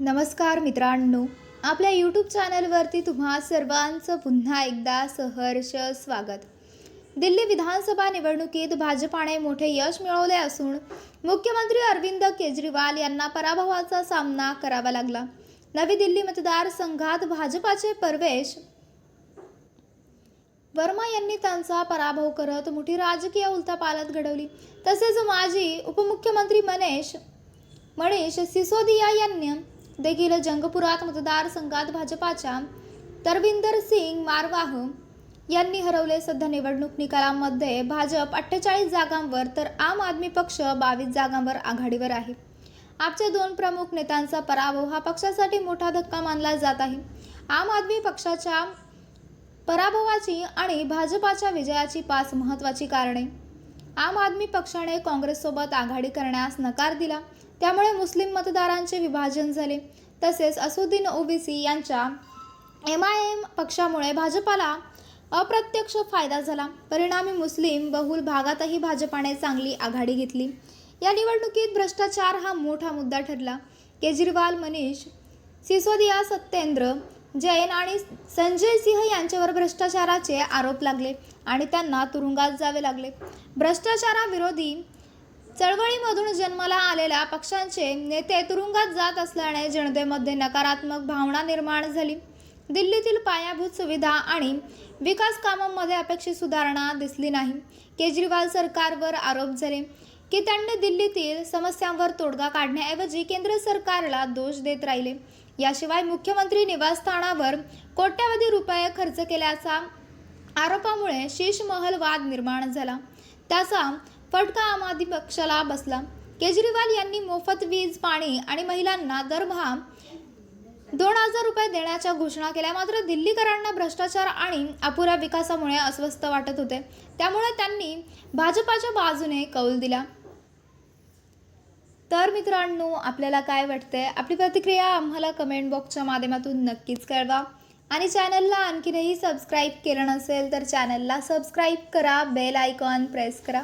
नमस्कार मित्रांनो आपल्या यूट्यूब चॅनलवरती तुम्हा सर्वांचं पुन्हा एकदा सहर्ष स्वागत. दिल्ली विधानसभा निवडणुकीत भाजपाने मोठे यश मिळवले असून मुख्यमंत्री अरविंद केजरीवाल यांना पराभवाचा सामना करावा लागला. नवी दिल्ली मतदारसंघात भाजपाचे परवेश. वर्मा यांनी त्यांचा पराभव करत मोठी राजकीय उलथापालट घडवली. तसेच माजी उपमुख्यमंत्री मनेश मनीष सिसोदिया यांनी देखील जंगपुरात मतदारसंघात भाजपाच्या तरविंदर सिंग मारवाह यांनी हरवले सध्या निवडणूक निकालांमध्ये भाजप अठ्ठेचाळीस जागांवर तर आम आदमी पक्ष बावीस जागांवर आघाडीवर आहे. आपच्या दोन प्रमुख नेत्यांचा पराभव हा पक्षासाठी मोठा धक्का मानला जात आहे. आम आदमी पक्षाच्या पराभवाची आणि भाजपाच्या विजयाची पाच महत्त्वाची कारणे. आम आदमी पक्षाने काँग्रेससोबत आघाडी करण्यास नकार दिला. त्यामुळे मुस्लिम मतदारांचे विभाजन झाले. तसेच असुद्दीन ओबीसी यांच्या एम आय एम पक्षामुळे भाजपाला अप्रत्यक्ष फायदा झाला. परिणामी मुस्लिम बहुल भागातही भाजपाने चांगली आघाडी घेतली. या निवडणुकीत भ्रष्टाचार हा मोठा मुद्दा ठरला. केजरीवाल मनीष सिसोदिया सत्येंद्र जैन आणि संजय सिंह यांच्यावर भ्रष्टाचाराचे आरोप लागले आणि त्यांना तुरुंगात जावे लागले. भ्रष्टाचाराविरोधी चळवळीमधून जन्माला आलेल्या पक्षांचे नेते तुरुंगात जात असल्याने जनतेमध्ये नकारात्मक भावना निर्माण झाली. दिल्लीतील पायाभूत सुविधा आणि विकास कामांमध्ये अपेक्षित सुधारणा दिसली नाही. केजरीवाल सरकारवर आरोप झाले की त्यांनी दिल्लीतील समस्यांवर तोडगा काढण्याऐवजी केंद्र सरकारला दोष देत राहिले. याशिवाय मुख्यमंत्री निवासस्थानावर कोट्यावधी रुपये खर्च केल्याचा आरोपामुळे शीश महल वाद निर्माण झाला. त्याचा फटका आम आदमी पक्षाला बसला. केजरीवाल यांनी मोफत वीज पाणी आणि महिलांना दरमहा दोन हजार रुपये देण्याच्या घोषणा केल्या. मात्र दिल्लीकरांना भ्रष्टाचार आणि अपुऱ्या विकासामुळे अस्वस्थ वाटत होते. त्यामुळे त्यांनी भाजपाच्या बाजूने कौल दिला. तर मित्रांनो आपल्याला काय वाटतंय? आपली प्रतिक्रिया आम्हाला कमेंट बॉक्सच्या माध्यमातून नक्कीच कळवा. आणि चॅनलला आणखीनही सबस्क्राईब केलं नसेल तर चॅनलला सबस्क्राईब करा. बेल आयकॉन प्रेस करा.